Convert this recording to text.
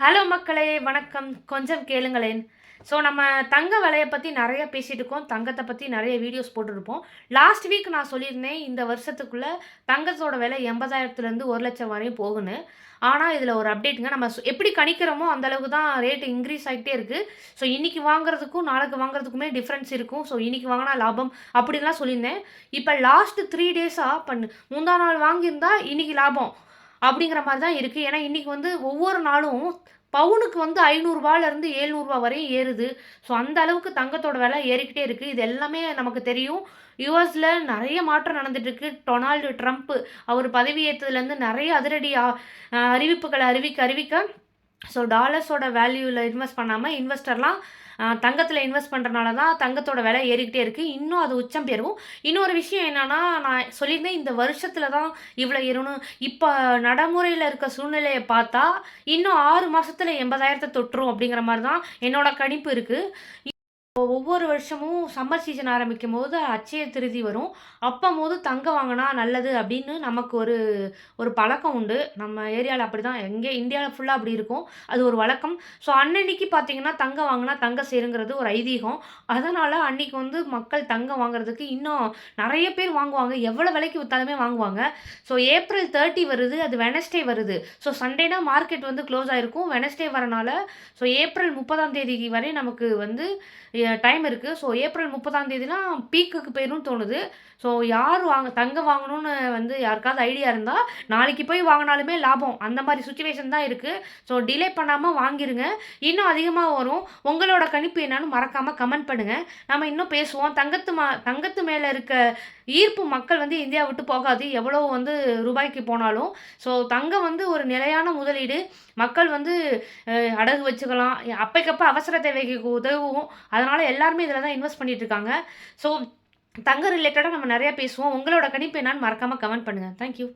Hello மக்களே வணக்கம். கொஞ்சம் கேளுங்களேன். ஸோ நம்ம தங்க விலையை பற்றி நிறைய பேசிகிட்டு இருக்கோம். தங்கத்தை பற்றி நிறைய வீடியோஸ் போட்டிருப்போம். லாஸ்ட் வீக் நான் சொல்லியிருந்தேன் இந்த வருஷத்துக்குள்ளே தங்கத்தோட விலை எண்பதாயிரத்துலேருந்து ஒரு லட்சம் வரையும் போகுன்னு. ஆனால் இதில் ஒரு அப்டேட்டுங்க நம்ம எப்படி கணிக்கிறோமோ அந்த அளவுக்கு தான் ரேட்டு இன்க்ரீஸ் ஆகிட்டே இருக்குது ஸோ இன்றைக்கி வாங்குறதுக்கும் நாளைக்கு வாங்குறதுக்குமே டிஃப்ரென்ஸ் இருக்கும். ஸோ இன்றைக்கி வாங்கினா லாபம் அப்படின்லாம் சொல்லியிருந்தேன். இப்போ லாஸ்ட்டு த்ரீ டேஸாக பண்ணு முந்தா நாள் வாங்கியிருந்தா இன்றைக்கி லாபம். அப்படிங்கிற மாதிரி தான் இருக்குது ஏன்னா இன்றைக்கி வந்து ஒவ்வொரு நாளும் பவுனுக்கு வந்து ஐநூறுரூவாலேருந்து ஏழ்நூறுரூவா வரையும் ஏறுது. ஸோ அந்த அளவுக்கு தங்கத்தோட விலை ஏறிக்கிட்டே இருக்குது இது எல்லாமே நமக்கு தெரியும். யூஎஸில் நிறைய மாற்றம் நடந்துட்டுருக்கு. டொனால்டு ட்ரம்ப் அவர் பதவியேற்றதுலேருந்து நிறைய அதிரடி அறிவிப்புகளை அறிவிக்க அறிவிக்க ஸோ டாலர்ஸோட வேல்யூவில் இன்வெஸ்ட் பண்ணாமல் இன்வெஸ்டர்லாம் தங்கத்தில் இன்வெஸ்ட் பண்ணுறனால தான் தங்கத்தோட விலை ஏறிக்கிட்டே இருக்குது இன்னும் அது உச்சம் பெறும். இன்னொரு விஷயம் என்னென்னா நான் சொல்லியிருந்தேன் இந்த வருஷத்தில் தான் இவ்வளோ ஏறணும். இப்போ நடைமுறையில் இருக்க சூழ்நிலையை பார்த்தா இன்னும் ஆறு மாதத்தில் எண்பதாயிரத்தை தொட்டுரும் அப்படிங்கிற மாதிரி தான் என்னோடய கணிப்பு இருக்குது ஒவ்வொரு வருஷமும் சம்மர் சீசன் ஆரம்பிக்கும் போது அச்சய திருதி வரும். அப்போ போது தங்கம் வாங்கினா நல்லது அப்படின்னு நமக்கு ஒரு ஒரு பழக்கம் உண்டு. நம்ம ஏரியாவில் அப்படி தான் எங்கே இந்தியாவில் ஃபுல்லாக அப்படி இருக்கும். அது ஒரு வழக்கம். ஸோ அன்னன்னைக்கு பார்த்தீங்கன்னா தங்கம் வாங்கினா தங்கம் சேருங்கிறது ஒரு ஐதீகம். அதனால் அன்னைக்கு வந்து மக்கள் தங்கம் வாங்குறதுக்கு இன்னும் நிறைய பேர் வாங்குவாங்க. எவ்வளோ விலைக்கு விற்றாலுமே வாங்குவாங்க. ஸோ ஏப்ரல் தேர்ட்டி வருது. அது வெனஸ்டே வருது. ஸோ சண்டேனா மார்க்கெட் வந்து க்ளோஸ் ஆகிருக்கும் வெனஸ்டே வரனால ஸோ ஏப்ரல் முப்பதாம் தேதி வரை நமக்கு வந்து டைம் இருக்குது ஸோ ஏப்ரல் முப்பதாம் தேதிலாம் பீக்குக்கு போயிடும் தோணுது. ஸோ யார் வாங்க தங்கம் வாங்கணும்னு வந்து யாருக்காவது ஐடியா இருந்தால் நாளைக்கு போய் வாங்கினாலுமே லாபம். அந்த மாதிரி சுச்சுவேஷன் தான் இருக்குது ஸோ டிலே பண்ணாமல் வாங்கிருங்க. இன்னும் அதிகமாக வரும். உங்களோட கணிப்பு என்னன்னு மறக்காமல் கமெண்ட் பண்ணுங்கள் நம்ம இன்னும் பேசுவோம். தங்கத்து மா தங்கத்து மேலே இருக்க ஈர்ப்பு மக்கள் வந்து இந்தியா விட்டு போகாது. எவ்வளோ வந்து ரூபாய்க்கு போனாலும். ஸோ தங்கம் வந்து ஒரு நிலையான முதலீடு. மக்கள் வந்து அடகு வச்சுக்கலாம். அப்பைக்கப்போ அவசர தேவைக்கு உதவும். அதனால் எல்லாருமே இதில் தான் இன்வெஸ்ட் பண்ணிட்டு இருக்காங்க ஸோ தங்க ரிலேட்டடாக நம்ம நிறையா பேசுவோம். உங்களோட கணிப்பு என்னான்னு மறக்காமல் கமெண்ட் பண்ணுங்கள் தேங்க்யூ